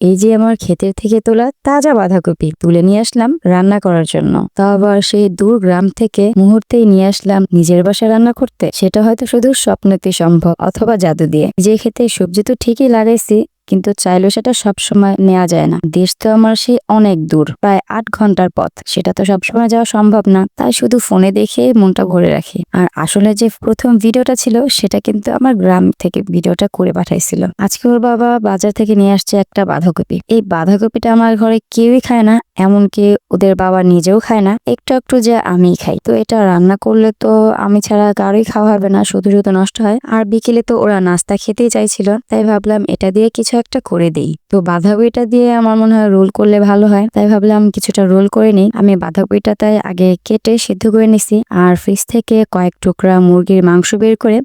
এই যে আমার ক্ষেতের থেকে তোলা তাজা বাঁধাকপি তুলে নিয়ে আসলাম রান্না করার জন্য। তা আবার সেই দূর গ্রাম থেকে মুহূর্তেই নিয়ে আসলাম নিজের বাসায় রান্না করতে। সেটা হয়তো শুধু স্বপ্নতে সম্ভব, অথবা জাদু দিয়ে। যে খেতে সবজি তো ঠিকই লাগাইছি কিন্তু চাইলেও সেটা সবসময় নেওয়া যায় না। দেশ তো আমার সেই অনেক দূর, প্রায় আট ঘণ্টার পথ। সেটা তো সবসময় যাওয়া সম্ভব না। তাই শুধু ফোনে দেখে মনটা ভরে রাখি। আর আসলে যে প্রথম ভিডিওটা ছিল, সেটা কিন্তু আমার গ্রাম থেকে ভিডিওটা করে পাঠাইছিল। আজকে ওর বাবা বাজার থেকে নিয়ে আসছে একটা বাঁধাকপি। এই বাঁধাকপিটা আমার ঘরে কেউই খায় না, এমনকি ওদের বাবা নিজেও খায় না। একটু একটু যে আমি খাই। তো এটা রান্না করলে তো আমি ছাড়া কারোই খাওয়া হবে না, শুধু শুধু নষ্ট হয়। আর বিকেলে তো ওরা নাস্তা খেতেই চাইছিল। তাই ভাবলাম এটা দিয়ে কিছু একটা করে দেই। তো বাঁধাকপিটা দিয়ে আমার মনে হয় রোল করলে ভালো হয়। তাই ভাবলাম কিছুটা রোল করে নিই। আমি বাঁধাকপিটা তাই আগে কেটে সিদ্ধ করে নিছি আর ফ্রিজ থেকে কয়েক টুকরা মুরগির মাংস বের করে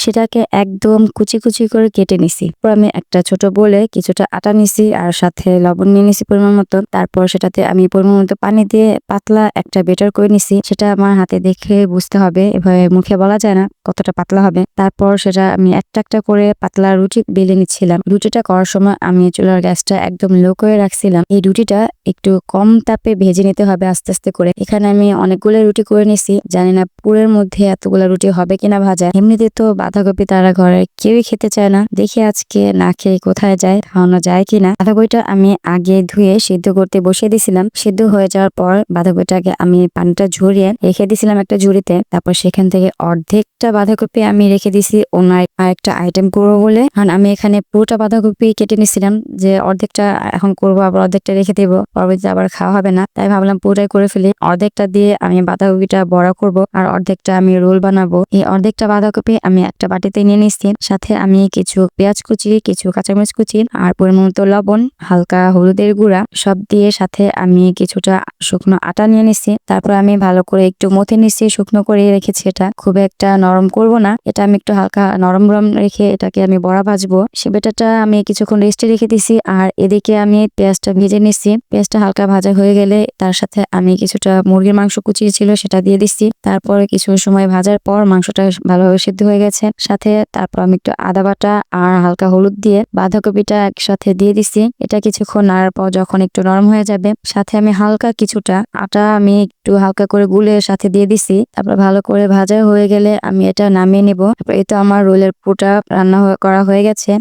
সেটাকে একদম কুচি কুচি করে কেটে নিছি। তারপর আমি একটা ছোট বলে কিছুটা আটা নিছি আর সাথে লবণ নিয়ে নিছি পরিমাণ মতো। তারপর সেটাতে আমি পরিমাণ মতো পানি দিয়ে পাতলা একটা বেটার করে নিছি। সেটা আমার হাতে দেখে বুঝতে হবে। এভাবে মুখে বলা যায় না কতটা পাতলা হবে। তারপর সেটা আমি একটা একটা করে পাতলা রুটি বেলে নিচ্ছিলাম। রুটিটা করার সময় আমি চুলার গ্যাসটা একদম লো করে রাখছিলাম। এই রুটিটা একটু কম তাপে ভেজে নিতে হবে আস্তে আস্তে করে। এখানে আমি অনেকগুলো রুটি করে নিছি। জানি না পুরের মধ্যে এতগুলো রুটি হবে কিনা ভাজা। এমনিতে তো বাঁধাকপি তারা ঘরে কেউই খেতে চায় না। দেখি আজকে না খেয়ে কোথায় যায়, খাওয়ানো যায় কিনা। বাঁধাকপিটা আমি আগে ধুয়ে সিদ্ধ করতে বসিয়ে দিছিলাম। সিদ্ধ হয়ে যাওয়ার পর বাঁধাকপিটাকে আমি পানিটা ঝরিয়ে রেখে দিছিলাম একটা ঝুড়িতে। তারপর সেখান থেকে অর্ধেকটা বাঁধাকপি আমি রেখে দিছি ওনার আরেকটা আইটেম করব বলে। কারণ আমি এখানে পুরোটা বাঁধাকপি কেটে নিছিলাম যে অর্ধেকটা এখন করব, আবার অর্ধেকটা রেখে দেবো। পরবর্তীতে আবার খাওয়া হবে না। তাই ভাবলাম পুরোটাই করে ফেলি। অর্ধেকটা দিয়ে আমি বাঁধাকপিটা বড়া করব আর অর্ধেকটা আমি রোল বানাবো। এই অর্ধেকটা বাঁধাকপি আমি একটা বাটিতে নিয়ে নিচ্ছি সাথে আমি কিছু পেঁয়াজ কুচি, কিছু কাঁচামরিচ কুচি আর পরিমাণ মতো লবণ, হালকা হলুদের গুঁড়া সব দিয়ে সাথে আমি কিছুটা শুকনো আটা নিয়ে নিচ্ছি তারপর আমি ভালো করে একটু মথে নিচ্ছি শুকনো করে রেখেছি এটা। খুব একটা নরম করব না। এটা আমি একটু হালকা নরম নরম রেখে এটাকে আমি বড়া ভাজবো। সে বেটাটা আমি কিছুক্ষণ রেস্টে রেখে দিছি, আর এদিকে আমি পেঁয়াজটা ভেজে নিচ্ছি পেঁয়াজটা হালকা ভাজা হয়ে গেলে তার সাথে আমি কিছুটা মুরগির মাংস কুচিয়ে ছিল সেটা দিয়ে দিচ্ছি তারপরে কিছু সময় ভাজার পর মাংসটা ভালোভাবে সিদ্ধ হয়ে গেছে। সাথে তারপর আমি একটু আদা বাটা আর হালকা হলুদ দিয়ে বাঁধাকপিটা একসাথে দিয়ে দিচ্ছি এটা কিছুক্ষণ নাড়ার পর যখন একটু নরম হয়ে যাবে, সাথে আমি হালকা কিছুটা আটা আমি একটু হালকা করে গুলে সাথে দিয়ে দিছি। তারপর ভালো করে ভাজা হয়ে গেলে আমি এটা নামিয়ে নিব। এই তো আমার রোলের পুটা রান্না করা হয়ে গেছে।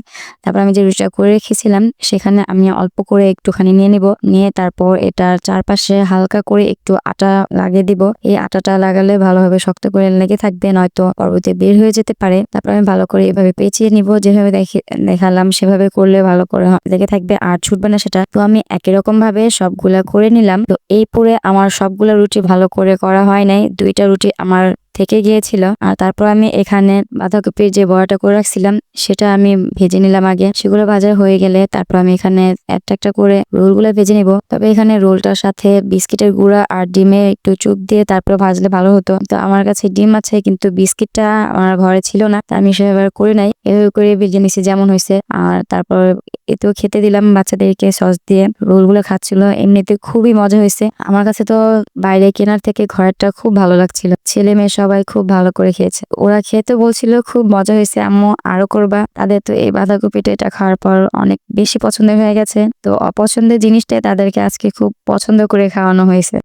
তারপর আমি যে রুটিটা করে রেখেছিলাম, সেখানে আমি অল্প করে একটুখানি নিয়ে নিব, নিয়ে তারপর এটার চারপাশে হালকা করে একটু আটা লাগিয়ে দিব। এই আটাটা লাগালে ভালোভাবে শক্ত করে লেগে থাকবে, নয়তো পরবর্তী বের হয়ে যেতে পারে। তারপর আমি ভালো করে এভাবে পেঁচিয়ে নিব, যেভাবে দেখে- দেখালাম সেভাবে করলে ভালো করে লেগে থাকবে আর ছুটবে না সেটা। তো আমি একই রকম ভাবে সবগুলা করে নিলাম। তো এই পরে আমার সবগুলা রুটি ভালো করে করা হয় নাই। দুইটা রুটি আমার থেকে গিয়েছিল। আর তারপর আমি এখানে বাঁধাকপির যে বড়াটা করে রাখছিলাম, সেটা আমি ভেজে নিলাম আগে। সেগুলো ভাজা হয়ে গেলে তারপর আমি এখানে একটা একটা করে রোলগুলো ভেজে নিব। তবে এখানে রোলটার সাথে বিস্কিটের গুঁড়া আর ডিমে একটু চুপ দিয়ে তারপর ভাজলে ভালো হতো। তো আমার কাছে ডিম আছে, কিন্তু বিস্কিটটা আমার ঘরে ছিল না, তা আমি সেভাবে করে নাই। এভাবে করে ভেজে নিছি যেমন হয়েছে আর তারপর এতেও খেতে দিলাম বাচ্চাদেরকে সস দিয়ে। রোলগুলো খাচ্ছিল, এমনিতে খুবই মজা হয়েছে। আমার কাছে তো বাইরে কেনার থেকে ঘরেরটা খুব ভালো লাগছিল। ছেলে মেয়ে সবাই খুব ভালো করে খেয়েছে। ওরা খেতে বলছিল, খুব মজা হয়েছে, আম্মু, আরও করবা? তাদের তো এই বাঁধাকপিটা, এটা খাওয়ার পর অনেক বেশি পছন্দ হয়ে গেছে। তো অপছন্দের জিনিসটাই তাদেরকে আজকে খুব পছন্দ করে খাওয়ানো হয়েছে।